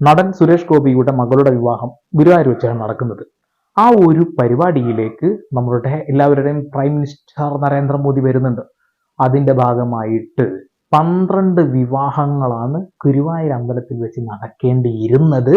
നടൻ സുരേഷ് ഗോപിയുടെ മകളുടെ വിവാഹം ഗുരുവായൂർ വെച്ചാണ് നടക്കുന്നത്. ആ ഒരു പരിപാടിയിലേക്ക് നമ്മളുടെ എല്ലാവരുടെയും പ്രൈം മിനിസ്റ്റർ നരേന്ദ്രമോദി വരുന്നുണ്ട്. അതിന്റെ ഭാഗമായിട്ട് പന്ത്രണ്ട് വിവാഹങ്ങളാണ് ഗുരുവായൂർ അമ്പലത്തിൽ വെച്ച് നടക്കേണ്ടിയിരുന്നത്.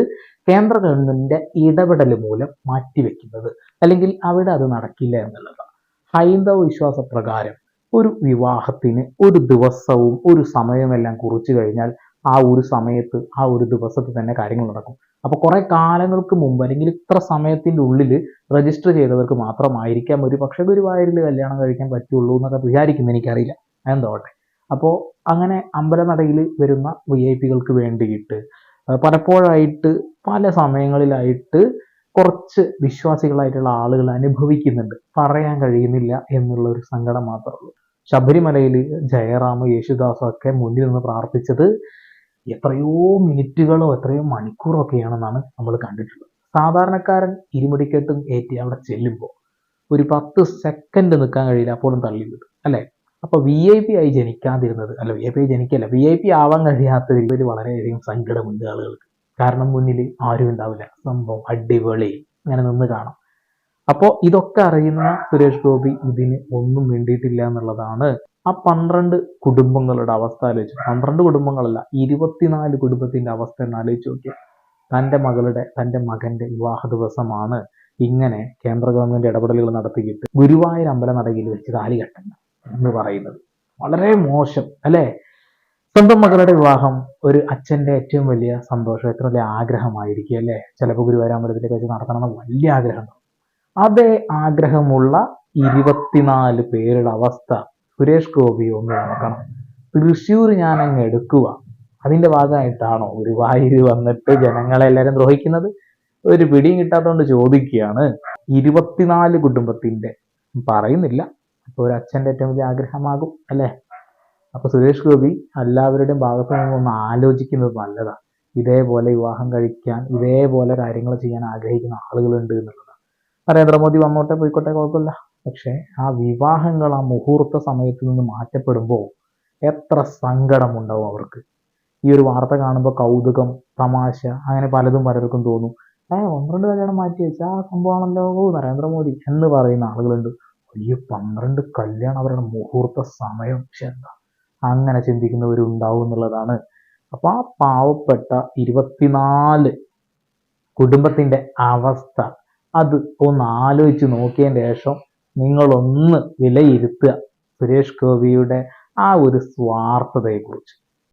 കേന്ദ്ര ഗവൺമെന്റിന്റെ ഇടപെടൽ മൂലം മാറ്റിവെക്കുന്നത്. അല്ലെങ്കിൽ അവിടെ അത് നടക്കില്ല എന്നുള്ളതാണ്. ഹൈന്ദവ വിശ്വാസ പ്രകാരം ഒരു വിവാഹത്തിന് ഒരു ദിവസവും ഒരു സമയമെല്ലാം കുറിച്ചു കഴിഞ്ഞാൽ ആ ഒരു സമയത്ത് ആ ഒരു ദിവസത്ത് തന്നെ കാര്യങ്ങൾ നടക്കും. അപ്പോൾ കുറേ കാലങ്ങൾക്ക് മുമ്പ് അല്ലെങ്കിൽ ഇത്ര സമയത്തിന്റെ ഉള്ളിൽ രജിസ്റ്റർ ചെയ്തവർക്ക് മാത്രമായിരിക്കാം ഒരു പക്ഷേ ഗുരുവായൂരിൽ കല്യാണം കഴിക്കാൻ പറ്റുള്ളൂ എന്നൊക്കെ വിചാരിക്കുന്നു എനിക്കറിയില്ല. എന്തോട്ടെ അപ്പോൾ അങ്ങനെ അമ്പലനടയിൽ വരുന്ന വി ഐ പികൾക്ക് വേണ്ടിയിട്ട് പലപ്പോഴായിട്ട് പല സമയങ്ങളിലായിട്ട് കുറച്ച് വിശ്വാസികളായിട്ടുള്ള ആളുകൾ അനുഭവിക്കുന്നുണ്ട്. പറയാൻ കഴിയുന്നില്ല എന്നുള്ള ഒരു സങ്കടം മാത്രമേ ഉള്ളൂ. ശബരിമലയിൽ ജയറാം യേശുദാസ് ഒക്കെ മുന്നിൽ നിന്ന് പ്രാർത്ഥിച്ചത് എത്രയോ മിനിറ്റുകളോ എത്രയോ മണിക്കൂറോ ഒക്കെയാണെന്നാണ് നമ്മൾ കണ്ടിട്ടുള്ളത്. സാധാരണക്കാരൻ ഇരുമുടിക്കെട്ടും ഏറ്റി അവിടെ ചെല്ലുമ്പോൾ ഒരു പത്ത് സെക്കൻഡ് നിൽക്കാൻ കഴിയില്ല അപ്പോഴും തള്ളി വിടും അല്ലേ? അപ്പൊ വി ഐ പി ആയി ജനിക്കാതിരുന്നത് അല്ല വി ഐ പി ആയി ജനിക്കല്ല വി ഐ പി ആവാൻ കഴിയാത്തതിൽ വളരെയധികം സങ്കടമുണ്ട് ആളുകൾക്ക്. കാരണം മുന്നിൽ ആരും ഉണ്ടാവില്ല. സംഭവം അടിപൊളി. അങ്ങനെ നിന്ന് കാണാം. അപ്പോൾ ഇതൊക്കെ അറിയുന്ന സുരേഷ് ഗോപി ഇതിന് ഒന്നും വേണ്ടിയിട്ടില്ല എന്നുള്ളതാണ് ആ പന്ത്രണ്ട് കുടുംബങ്ങളുടെ അവസ്ഥ ആലോചിച്ചു. പന്ത്രണ്ട് കുടുംബങ്ങളല്ല ഇരുപത്തിനാല് കുടുംബത്തിന്റെ അവസ്ഥ എന്ന് ആലോചിച്ച് നോക്കിയാൽ തന്റെ മകളുടെ തന്റെ മകന്റെ വിവാഹ ദിവസമാണ് ഇങ്ങനെ കേന്ദ്ര ഗവൺമെന്റ് ഇടപെടലുകൾ നടത്തിയിട്ട് ഗുരുവായൂർ അമ്പലം അമ്പലനടയിൽ വെച്ച് താലി കെട്ടണ്ട എന്ന് പറയുന്നത്. വളരെ മോശം അല്ലേ? സ്വന്തം മകളുടെ വിവാഹം ഒരു അച്ഛന്റെ ഏറ്റവും വലിയ സന്തോഷം ഏറ്റവും വലിയ ആഗ്രഹമായിരിക്കും അല്ലേ? ചിലപ്പോൾ ഗുരുവായൂർ അമ്പലത്തിലേക്ക് വെച്ച് നടത്തണം എന്ന് വലിയ ആഗ്രഹം അതേ ആഗ്രഹമുള്ള ഇരുപത്തിനാല് പേരുടെ അവസ്ഥ സുരേഷ് ഗോപി ഒന്ന് നോക്കണം. തൃശ്ശൂർ ഞാൻ അങ്ങ് എടുക്കുക അതിന്റെ ഭാഗമായിട്ടാണോ ഗുരുവായൂർ വന്നിട്ട് ജനങ്ങളെ എല്ലാവരും ദ്രോഹിക്കുന്നത്? ഒരു പിടിയും കിട്ടാത്തതുകൊണ്ട് ചോദിക്കുകയാണ്. ഇരുപത്തിനാല് കുടുംബത്തിന്റെ പറയുന്നില്ല. അപ്പൊ ഒരു അച്ഛന്റെ ഏറ്റവും വലിയ ആഗ്രഹമാകും അല്ലേ? അപ്പൊ സുരേഷ് ഗോപി എല്ലാവരുടെയും ഭാഗത്ത് നിന്ന് ഒന്ന് ആലോചിക്കുന്നത് നല്ലതാ. ഇതേപോലെ വിവാഹം കഴിക്കാൻ ഇതേപോലെ കാര്യങ്ങൾ ചെയ്യാൻ ആഗ്രഹിക്കുന്ന ആളുകളുണ്ട് എന്നുള്ളതാണ്. നരേന്ദ്രമോദി വന്നോട്ടെ പോയിക്കോട്ടെ കുഴപ്പമില്ല. പക്ഷെ ആ വിവാഹങ്ങൾ ആ മുഹൂർത്ത സമയത്ത് നിന്ന് മാറ്റപ്പെടുമ്പോൾ എത്ര സങ്കടമുണ്ടാവും അവർക്ക്. ഈ ഒരു വാർത്ത കാണുമ്പോൾ കൗതുകം തമാശ അങ്ങനെ പലതും പലർക്കും തോന്നും. ഏ പന്ത്രണ്ട് കല്യാണം മാറ്റി വെച്ചാൽ ആ സംഭവമാണല്ലോ? ഓ, നരേന്ദ്രമോദി എന്ന് പറയുന്ന ആളുകളുണ്ട്. വലിയ പന്ത്രണ്ട് കല്യാണം അവരുടെ മുഹൂർത്ത സമയം. എന്താ? അങ്ങനെ ചിന്തിക്കുന്നവരുണ്ടാവും എന്നുള്ളതാണ്. അപ്പൊ ആ പാവപ്പെട്ട ഇരുപത്തിനാല് കുടുംബത്തിന്റെ അവസ്ഥ. അത് ഒന്ന് ആലോചിച്ച് നോക്കിയതിന് ശേഷം നിങ്ങളൊന്ന് വിലയിരുത്തുക. സുരേഷ് ഗോപിയുടെ ആ ഒരു സ്വാർത്ഥതയെക്കുറിച്ച്.